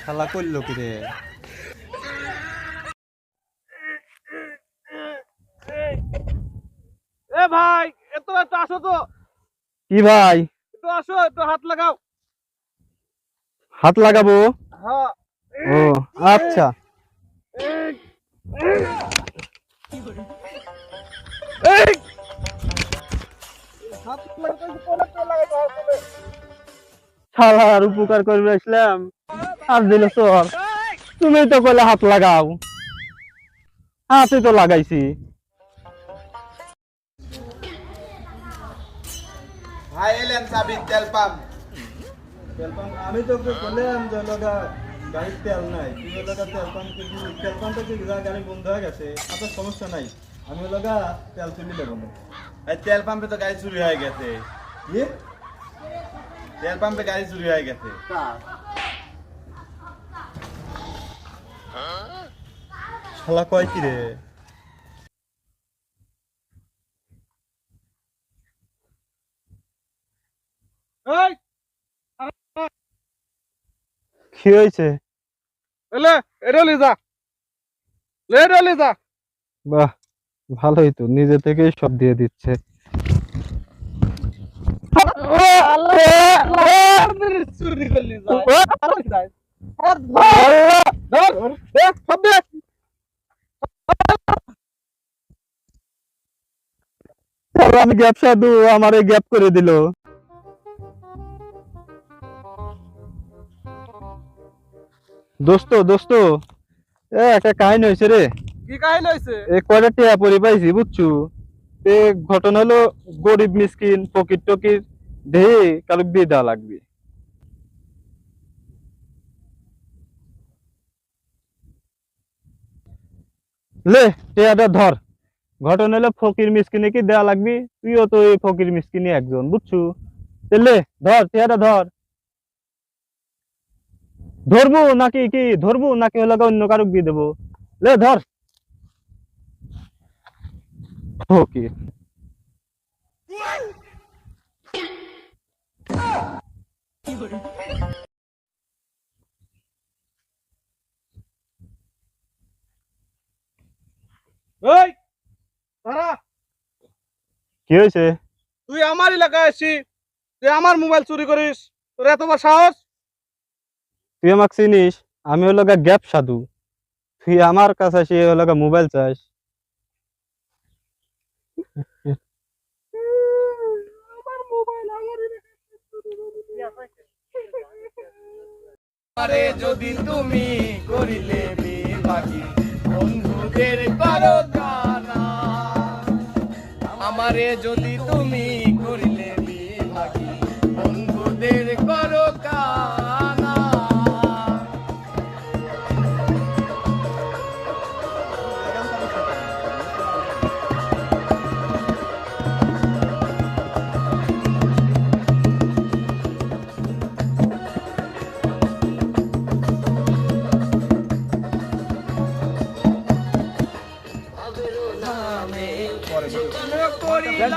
শালা করল কি রে? এ ভাই এত একটু আসো তো। কি ভাই? একটু আসো একটু হাত লাগাও। হাত লাগাবো? হ্যাঁ। ও আচ্ছা। শালার উপকার আর দিল তুমি তো হাত লাগাও। হাতে তো লাগাইছি। এলেন চাবি তেল পাম্প আমি তো বললাম যে লগা গাড়ির তেল নাই। তুই লগা তেল পাম্প তেল পাম্পে কি গাড়ি বন্ধ হয়ে গেছে। আপনার সমস্যা নাই। আমি লগা তেল তুলি দেবো। তেল পাম্পে তো গাড়ি চুরি হয়ে গেছে। তেল পাম্পে গাড়ি চুরি হয়ে গেছে। শালা কয় কি রে? কি হয়েছে? এলে এটা লে যা লে এটা লে যা বাহ। ভালোই তো, নিজে থেকেই সব দিয়ে দিচ্ছে। আমি গ্যাপ সাধু আমারে গ্যাপ করে দিল। দোস্ত দোস্ত, এ, একটা কাহিনী হয়েছে রে। ঘটনা ফকির ধর। ঘটনা হলো, ফকির, মিসকিনে কি দেয়া লাগবি? তুইও তো এই ফকির, মিসকিনে একজন, বুঝছু? লে, ধর, টিয়াটা ধর। ধরবো নাকি কি? ধরবো নাকি হলো অন্য কারও বিয়ে দেবো? লে, ধর। দাঁড়া। কি হয়েছে? তুই আমার এলাকায় আসি তুই আমার মোবাইল চুরি করিস তোর এত বড় সাহস? তুই আমাকে চিনিস আমি হলো গ্যাপ সাধু। তুই আমার কাছে এসে হলো মোবাইল চাস। আরে যদি তুমি করিলে বিভাগী বন্ধুদের করো গানা আমারে যদি তুমি 我玻璃呢